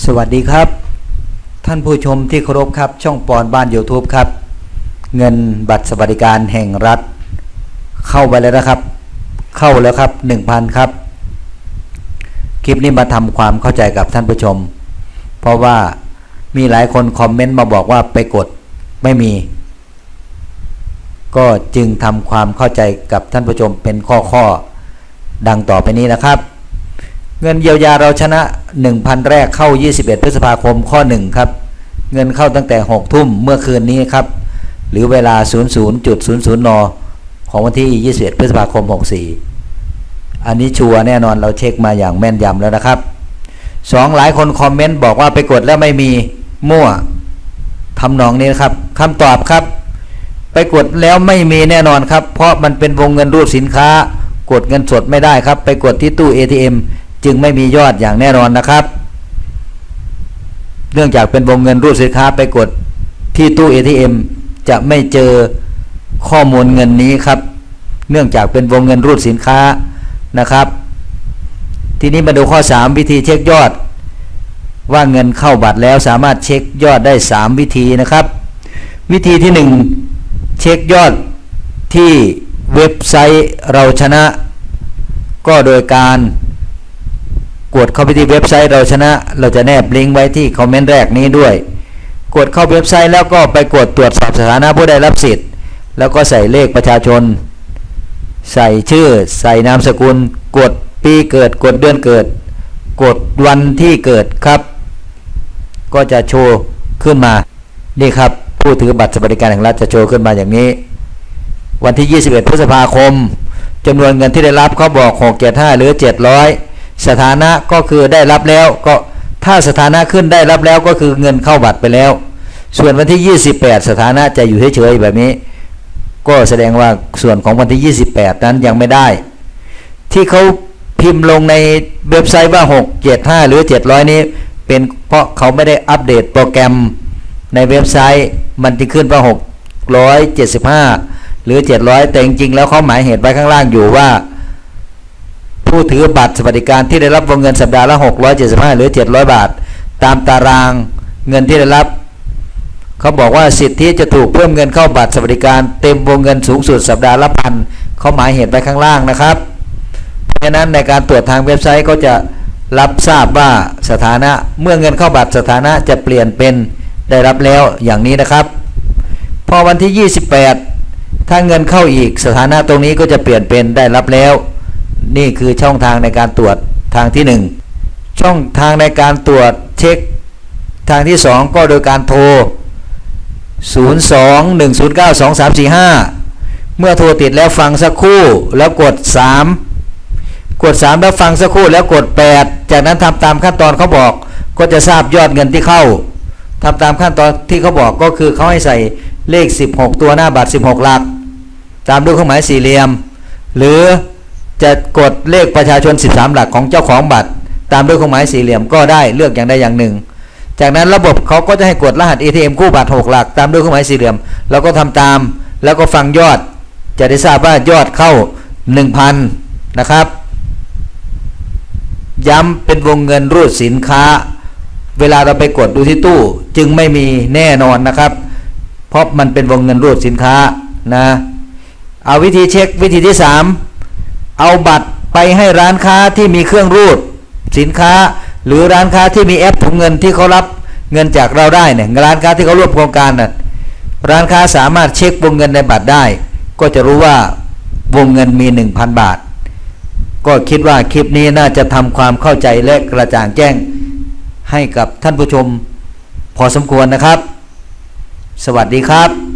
สวัสดีครับ ท่านผู้ชมที่เคารพครับ ช่องปอนบ้าน YouTube ครับ เงินบัตรสวัสดิการแห่งรัฐ เข้าไปแล้วนะครับ เข้าแล้วครับ 1,000 ครับ คลิปนี้มาทำความเข้าใจกับท่านผู้ชม เพราะว่ามีหลายคนคอมเมนต์มาบอกว่าไปกดไม่มี ก็จึงทำความเข้าใจกับท่านผู้ชมเป็นข้อๆดังต่อไปนี้นะครับ เงินเยียวยาเราชนะ 1,000 แรกเข้า 21 พฤษภาคมข้อ 1 ครับ เงินเข้าตั้งแต่ 6 ทุ่มเมื่อคืนนี้ครับ หรือเวลา 00.00 น ของวันที่ 21 พฤษภาคม 64 อันนี้ชัวร์แน่นอนเราเช็คมาอย่างแม่นยำแล้วนะครับสองหลายคนคอมเมนต์บอกว่าไปกดแล้วไม่มีมั่วทำนองนี้นะครับคำตอบครับ ไปกดแล้วไม่มีแน่นอนครับ เพราะมันเป็นวงเงินรูปสินค้ากดเงินสดไม่ได้ครับ ไปกดที่ตู้ ATM จึงไม่มียอดอย่างแน่นอนนะครับ เนื่องจากเป็นวงเงินรูปสินค้าไปกดที่ตู้ ATM จะไม่เจอข้อมูลเงินนี้ครับ เนื่องจากเป็นวงเงินรูปสินค้านะครับ ทีนี้มาดูข้อ 3 วิธีเช็คยอด ว่าเงินเข้าบัตรแล้วสามารถเช็คยอดได้ 3 วิธีนะครับ วิธีที่ 1 เช็คยอดที่เว็บไซต์เราชนะ ก็โดยการ กดเข้าไปที่เว็บไซต์เราชนะ เราจะแนบลิงก์ไว้ที่คอมเมนต์แรกนี้ด้วย กดเข้าเว็บไซต์แล้วก็ไปกดตรวจสอบสถานะผู้ได้รับสิทธิ์ แล้วก็ใส่เลขประชาชน ใส่ชื่อ ใส่นามสกุล กดปีเกิด กดเดือนเกิด กดวันที่เกิดครับ ก็จะโชว์ขึ้นมา นี่ครับ ผู้ถือบัตรสวัสดิการแห่งรัฐจะโชว์ขึ้นมาอย่างนี้ วันที่ 21 พฤษภาคมจำนวนเงินที่ได้รับเขาบอก 675 หรือ 700 สถานะก็คือได้รับแล้วก็ถ้าสถานะขึ้นได้รับแล้วก็คือเงินเข้าบัตรไปแล้ว ส่วนวันที่ 28 สถานะจะอยู่เฉยๆแบบนี้ ก็แสดงว่าส่วนของวันที่ 28 นั้นยังไม่ได้ ที่เขาพิมพ์ลงในเว็บไซต์ว่า 675 หรือ 700 นี้ เป็นเพราะเขาไม่ได้อัปเดตโปรแกรมในเว็บไซต์มันจะขึ้นว่า 675 หรือ 700 แต่จริงๆแล้วเขาหมายเหตุไว้ข้างล่างอยู่ว่า ผู้ถือบัตรสวัสดิการที่ได้รับวงเงินสัปดาห์ละ 675 หรือ 700 บาท ตามตารางเงินที่ได้รับ เขาบอกว่าสิทธิจะถูกเพิ่มเงินเข้าบัตรสวัสดิการเต็มวงเงินสูงสุดสัปดาห์ละพันเขาหมายเหตุไว้ข้างล่างนะครับ เพราะฉะนั้นในการตรวจทางเว็บไซต์ก็จะรับทราบว่าสถานะเมื่อเงินเข้าบัตรสถานะจะเปลี่ยนเป็นได้รับแล้วอย่างนี้นะครับ พอวันที่ 28 ถ้าเงินเข้าอีกสถานะตรงนี้ก็จะเปลี่ยนเป็นได้รับแล้ว นี่คือช่องทางในการตรวจทางที่ 1 ช่องทางในการตรวจเช็คทางที่ 2 ก็โดยการโทร 02-109-2345 เมื่อโทรติดแล้วฟังสักครู่แล้วกด 3 กด 3 แล้วฟังสักครู่แล้วกด 8 จากนั้นทำตามขั้นตอนเขาบอกก็จะทราบยอดเงินที่เข้าทำตามขั้นตอนที่เขาบอกก็คือเขาให้ใส่เลข 16 ตัวหน้าบัตร 16 หลัก ตามด้วยเครื่องหมายสี่เหลี่ยม หรือ จะกดเลขประชาชน 13 หลักของเจ้าของบัตร ตามด้วยเครื่องหมายสี่เหลี่ยมก็ได้เลือกอย่างใดอย่างหนึ่ง จากนั้นระบบเขาก็จะให้กดรหัส ATM คู่บัตร 6 หลัก ตามด้วยเครื่องหมายสี่เหลี่ยมแล้วก็ทำตาม แล้วก็ฟังยอด จะได้ทราบว่ายอดเข้า 1,000 นะครับ ย้ำเป็นวงเงินรูดสินค้า เวลาเราไปกดดูที่ตู้ จึงไม่มีแน่นอนนะครับ เพราะมันเป็นวงเงินรูดสินค้านะเอาวิธีเช็ควิธีที่ 3 เอาบัตรไปให้ร้านค้าที่มีเครื่องรูด สินค้าหรือร้านค้าที่มีแอปถุงเงินที่เขารับเงินจากเราได้เนี่ยร้านค้าที่เขาร่วมโครงการน่ะร้านค้าสามารถเช็ควงเงินในบัตรได้ ก็จะรู้ว่าวงเงินมี 1,000 บาท ก็คิดว่าคลิปนี้น่าจะทำความเข้าใจและกระจ่างแจ้งให้กับท่านผู้ชม พอสมควรนะครับ สวัสดีครับ